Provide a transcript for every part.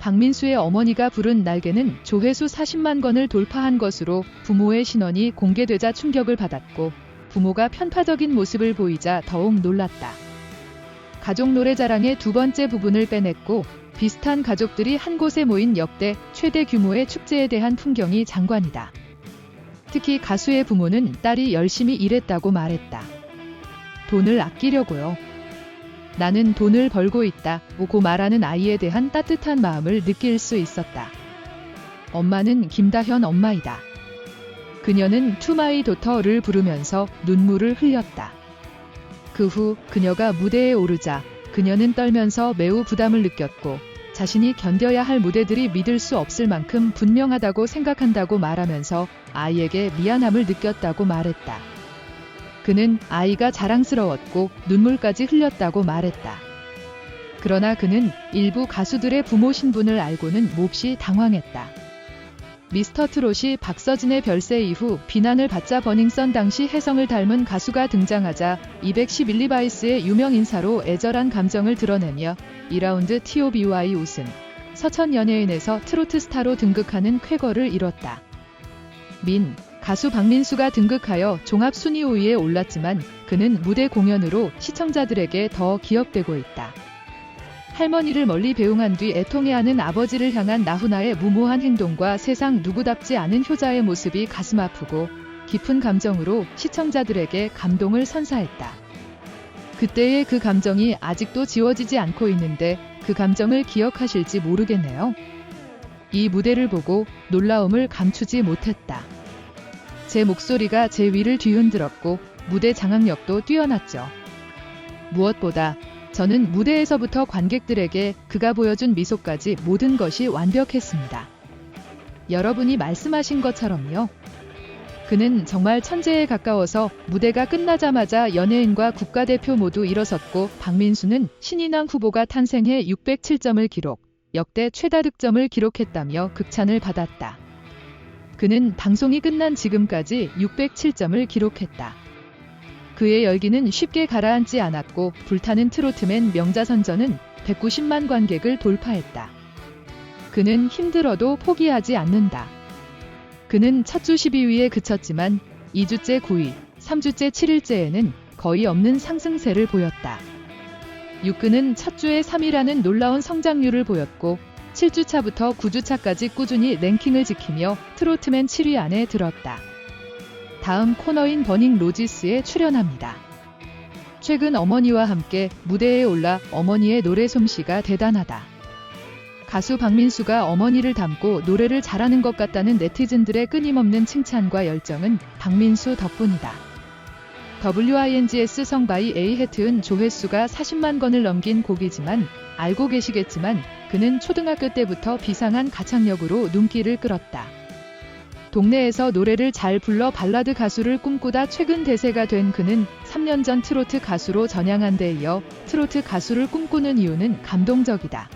박민수의 어머니가 부른 날개는 조회수 40만 건을 돌파한 것으로 부모의 신원이 공개되자 충격을 받았고 부모가 편파적인 모습을 보이자 더욱 놀랐다. 가족 노래자랑의 두 번째 부분을 빼냈고 비슷한 가족들이 한 곳에 모인 역대 최대 규모의 축제에 대한 풍경이 장관이다. 특히 가수의 부모는 딸이 열심히 일했다고 말했다. 돈을 아끼려고요. 나는 돈을 벌고 있다. 고 말하는 아이에 대한 따뜻한 마음을 느낄 수 있었다. 엄마는 김다현 엄마이다. 그녀는 투마이 도터를 부르면서 눈물을 흘렸다. 그 후 그녀가 무대에 오르자 그녀는 떨면서 매우 부담을 느꼈고 자신이 견뎌야 할 무대들이 믿을 수 없을 만큼 분명하다고 생각한다고 말하면서 아이에게 미안함을 느꼈다고 말했다. 그는 아이가 자랑스러웠고 눈물까지 흘렸다고 말했다. 그러나 그는 일부 가수들의 부모 신분을 알고는 몹시 당황했다. 미스터 트롯이 박서진의 별세 이후 비난을 받자 버닝썬 당시 혜성을 닮은 가수가 등장하자 211리바이스의 유명 인사로 애절한 감정을 드러내며 2라운드 TOBY 우승, 서천 연예인에서 트로트 스타로 등극하는 쾌거를 이뤘다. 민, 가수 박민수가 등극하여 종합 순위 5위에 올랐지만 그는 무대 공연으로 시청자들에게 더 기억되고 있다. 할머니를 멀리 배웅한 뒤 애통해하는 아버지를 향한 나훈아의 무모한 행동과 세상 누구답지 않은 효자의 모습이 가슴 아프고 깊은 감정으로 시청자들에게 감동을 선사했다. 그때의 그 감정이 아직도 지워지지 않고 있는데 그 감정을 기억하실지 모르겠네요. 이 무대를 보고 놀라움을 감추지 못했다. 제 목소리가 제 위를 뒤흔들었고 무대 장악력도 뛰어났죠. 무엇보다 저는 무대에서부터 관객들에게 그가 보여준 미소까지 모든 것이 완벽했습니다. 여러분이 말씀하신 것처럼요. 그는 정말 천재에 가까워서 무대가 끝나자마자 연예인과 국가대표 모두 일어섰고 박민수는 신인왕 후보가 탄생해 607점을 기록, 역대 최다 득점을 기록했다며 극찬을 받았다. 그는 방송이 끝난 지금까지 607점을 기록했다. 그의 열기는 쉽게 가라앉지 않았고 불타는 트로트맨 명자선전은 190만 관객을 돌파했다. 그는 힘들어도 포기하지 않는다. 그는 첫 주 12위에 그쳤지만 2주째 9위, 3주째 7일째에는 거의 없는 상승세를 보였다. 6근은 첫 주에 3위라는 놀라운 성장률을 보였고 7주차부터 9주차까지 꾸준히 랭킹을 지키며 트로트맨 7위 안에 들었다. 다음 코너인 버닝 로지스에 출연합니다. 최근 어머니와 함께 무대에 올라 어머니의 노래 솜씨가 대단하다. 가수 박민수가 어머니를 닮고 노래를 잘하는 것 같다는 네티즌들의 끊임없는 칭찬과 열정은 박민수 덕분이다. WINGS 성바이 A 해트은 조회수가 40만 건을 넘긴 곡이지만 알고 계시겠지만 그는 초등학교 때부터 비상한 가창력으로 눈길을 끌었다. 동네에서 노래를 잘 불러 발라드 가수를 꿈꾸다 최근 대세가 된 그는 3년 전 트로트 가수로 전향한 데 이어 트로트 가수를 꿈꾸는 이유는 감동적이다.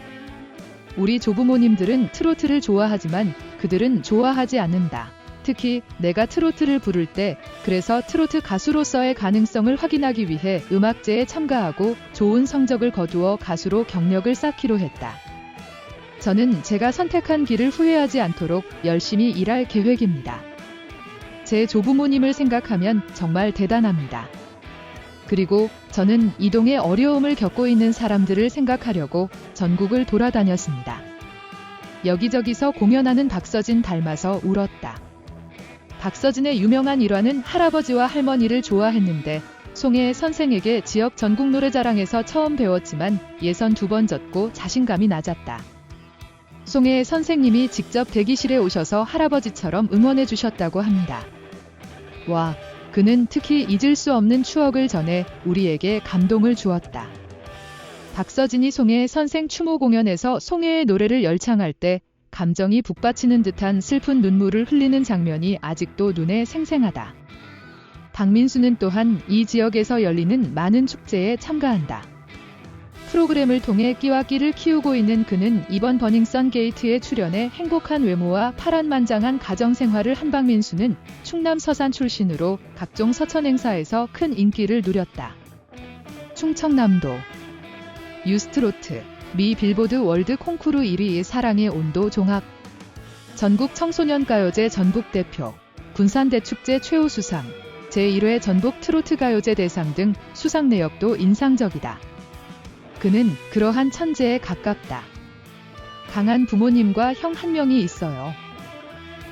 우리 조부모님들은 트로트를 좋아하지만 그들은 좋아하지 않는다. 특히 내가 트로트를 부를 때 그래서 트로트 가수로서의 가능성을 확인하기 위해 음악제에 참가하고 좋은 성적을 거두어 가수로 경력을 쌓기로 했다. 저는 제가 선택한 길을 후회하지 않도록 열심히 일할 계획입니다. 제 조부모님을 생각하면 정말 대단합니다. 그리고 저는 이동에 어려움을 겪고 있는 사람들을 생각하려고 전국을 돌아다녔습니다. 여기저기서 공연하는 박서진 닮아서 울었다. 박서진의 유명한 일화는 할아버지와 할머니를 좋아했는데 송혜 선생에게 지역 전국 노래자랑에서 처음 배웠지만 예선 두 번 졌고 자신감이 낮았다. 송혜 선생님이 직접 대기실에 오셔서 할아버지처럼 응원해 주셨다고 합니다. 와, 그는 특히 잊을 수 없는 추억을 전해 우리에게 감동을 주었다. 박서진이 송혜 선생 추모 공연에서 송혜의 노래를 열창할 때 감정이 북받치는 듯한 슬픈 눈물을 흘리는 장면이 아직도 눈에 생생하다. 박민수는 또한 이 지역에서 열리는 많은 축제에 참가한다. 프로그램을 통해 끼와 끼를 키우고 있는 그는 이번 버닝썬 게이트에 출연해 행복한 외모와 파란만장한 가정생활을 한 박민수는 충남 서산 출신으로 각종 서천 행사에서 큰 인기를 누렸다. 충청남도 유스트로트 미 빌보드 월드 콩쿠르 1위 사랑의 온도 종합 전국 청소년 가요제 전국 대표 군산대축제 최우 수상 제1회 전국 트로트 가요제 대상 등 수상 내역도 인상적이다. 그는 그러한 천재에 가깝다. 강한 부모님과 형 한 명이 있어요.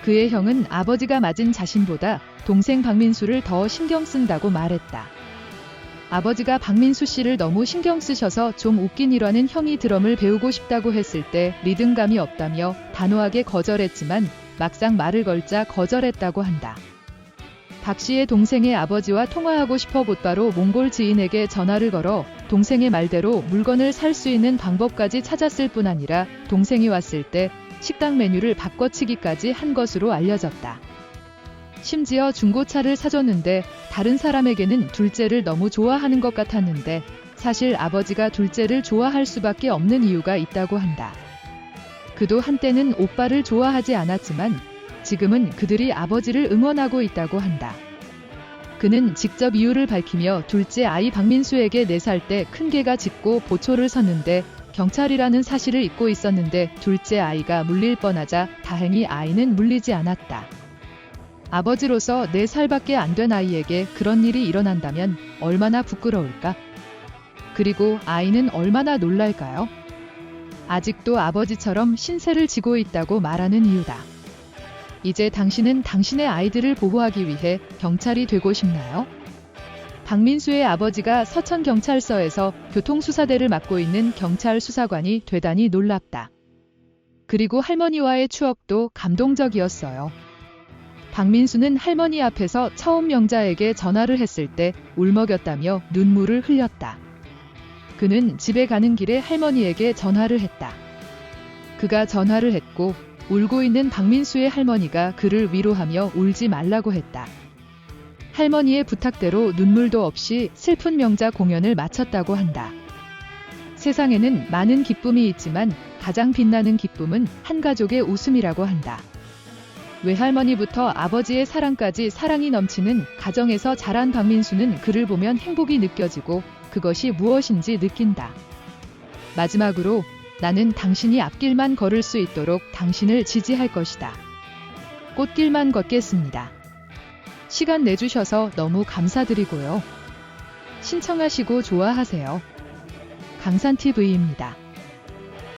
그의 형은 아버지가 맞은 자신보다 동생 박민수를 더 신경 쓴다고 말했다. 아버지가 박민수 씨를 너무 신경 쓰셔서 좀 웃긴 일화는 형이 드럼을 배우고 싶다고 했을 때 리듬감이 없다며 단호하게 거절했지만 막상 말을 걸자 거절했다고 한다. 박 씨의 동생의 아버지와 통화하고 싶어 곧바로 몽골 지인에게 전화를 걸어 동생의 말대로 물건을 살 수 있는 방법까지 찾았을 뿐 아니라 동생이 왔을 때 식당 메뉴를 바꿔치기까지 한 것으로 알려졌다. 심지어 중고차를 사줬는데 다른 사람에게는 둘째를 너무 좋아하는 것 같았는데 사실 아버지가 둘째를 좋아할 수밖에 없는 이유가 있다고 한다. 그도 한때는 오빠를 좋아하지 않았지만 지금은 그들이 아버지를 응원하고 있다고 한다. 그는 직접 이유를 밝히며 둘째 아이 박민수에게 4살 때 큰 개가 짖고 보초를 섰는데 경찰이라는 사실을 잊고 있었는데 둘째 아이가 물릴 뻔하자 다행히 아이는 물리지 않았다. 아버지로서 4살밖에 안 된 아이에게 그런 일이 일어난다면 얼마나 부끄러울까? 그리고 아이는 얼마나 놀랄까요? 아직도 아버지처럼 신세를 지고 있다고 말하는 이유다. 이제 당신은 당신의 아이들을 보호하기 위해 경찰이 되고 싶나요? 박민수의 아버지가 서천경찰서에서 교통수사대를 맡고 있는 경찰 수사관이 되다니 놀랍다. 그리고 할머니와의 추억도 감동적이었어요. 박민수는 할머니 앞에서 처음 명자에게 전화를 했을 때 울먹였다며 눈물을 흘렸다. 그는 집에 가는 길에 할머니에게 전화를 했다. 그가 전화를 했고 울고 있는 박민수의 할머니가 그를 위로하며 울지 말라고 했다. 할머니의 부탁대로 눈물도 없이 슬픈 명자 공연을 마쳤다고 한다. 세상에는 많은 기쁨이 있지만 가장 빛나는 기쁨은 한 가족의 웃음이라고 한다. 외할머니부터 아버지의 사랑까지 사랑이 넘치는 가정에서 자란 박민수는 그를 보면 행복이 느껴지고 그것이 무엇인지 느낀다. 마지막으로 나는 당신이 앞길만 걸을 수 있도록 당신을 지지할 것이다. 꽃길만 걷겠습니다. 시간 내주셔서 너무 감사드리고요. 신청하시고 좋아하세요. 강산TV입니다.